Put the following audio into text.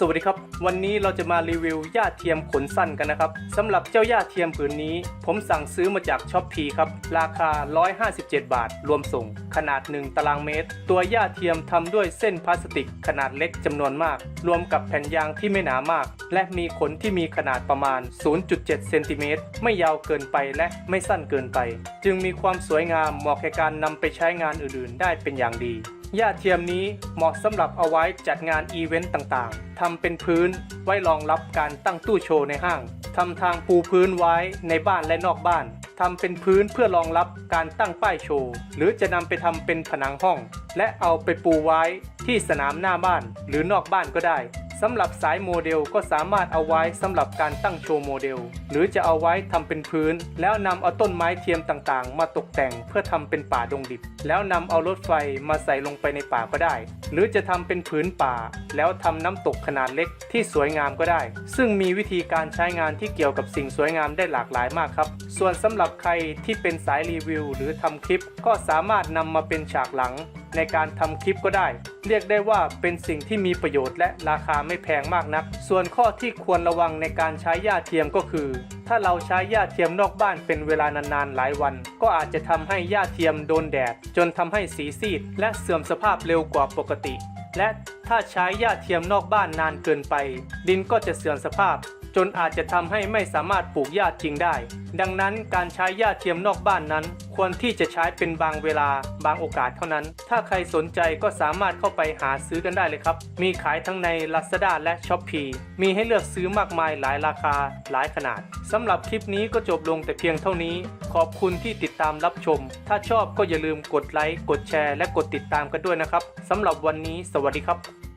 สวัสดีครับ วันนี้เราจะมารีวิวหญ้าเทียมขนสั้นกันนะครับสำหรับเจ้าหญ้าเทียมผืนนี้ ผมสั่งซื้อมาจากช้อปปีครับ ราคา 157 บาท รวมส่ง ขนาด 1 ตารางเมตร ตัวหญ้าเทียมทำด้วยเส้นพลาสติกขนาดเล็กจำนวนมาก รวมกับแผ่นยางที่ไม่หนามาก และมีขนที่มีขนาดประมาณ 0.7 เซนติเมตรไม่ยาวเกินไปและไม่สั้นเกินไป จึงมีความสวยงามเหมาะแก่การนำไปใช้งานอื่นๆ ได้เป็นอย่างดี หญ้าเทียมนี้เหมาะสำหรับเอาไว้จัดงานอีเวนต์ต่างๆ ทำเป็นพื้นไว้รองรับการตั้งตู้โชว์ในห้าง ทำทางปูพื้นไว้ในบ้านและนอกบ้าน ทำเป็นพื้นเพื่อรองรับการตั้งป้ายโชว์ หรือจะนำไปทำเป็นผนังห้อง และเอาไปปูไว้ที่สนามหน้าบ้านหรือนอกบ้านก็ได้ สำหรับสายโมเดลก็สามารถเอาไว้สำหรับการตั้งโชว์โมเดล หรือจะเอาไว้ทำเป็นพื้น แล้วนำเอาต้นไม้เทียมต่างๆ มาตกแต่งเพื่อทำเป็นป่าดงดิบ แล้วนำเอารถไฟมาใส่ลงไปในป่าก็ได้ หรือจะทำเป็นผืนป่า แล้วทำน้ำตกขนาดเล็กที่สวยงามก็ได้ ซึ่งมีวิธีการใช้งานที่เกี่ยวกับสิ่งสวยงามได้หลากหลายมากครับ ส่วนสำหรับใครที่เป็นสายรีวิว หรือทำคลิปก็สามารถนำมาเป็นฉากหลัง ในการทำคลิปก็ได้ เรียกได้ว่าเป็นสิ่งที่มีประโยชน์และราคาไม่แพงมากนัก ส่วนข้อที่ควรระวังในการใช้หญ้าเทียมก็คือ ถ้าเราใช้หญ้าเทียมนอกบ้านเป็นเวลานานๆหลายวัน ก็อาจจะทำให้หญ้าเทียมโดนแดด จนทำให้สีซีด และเสื่อมสภาพเร็วกว่าปกติ และถ้าใช้หญ้าเทียมนอกบ้านนานเกินไป ดินก็จะเสื่อมสภาพ จนอาจจะทำให้ไม่สามารถปลูกหญ้าจริงได้ ดังนั้นการใช้หญ้าเทียมนอกบ้านนั้น ควรที่จะใช้เป็นบางเวลาบางโอกาสเท่านั้น ถ้าใครสนใจก็สามารถเข้าไปหาซื้อกันได้เลยครับ มีขายทั้งใน Lazada และ s h อ p e e มีให้เลือกซื้อมากมายหลายราคาหลายขนาดสำหรับคลิปนี้ก็จบลงแต่เพียงเท่านี้ ขอบคุณที่ติดตามรับชม ถ้าชอบก็อย่าลืมกดไลค์กดแชร์และกดติดตามกันด้วยนะครับสำหรับวันนี้ สวัสดีครับ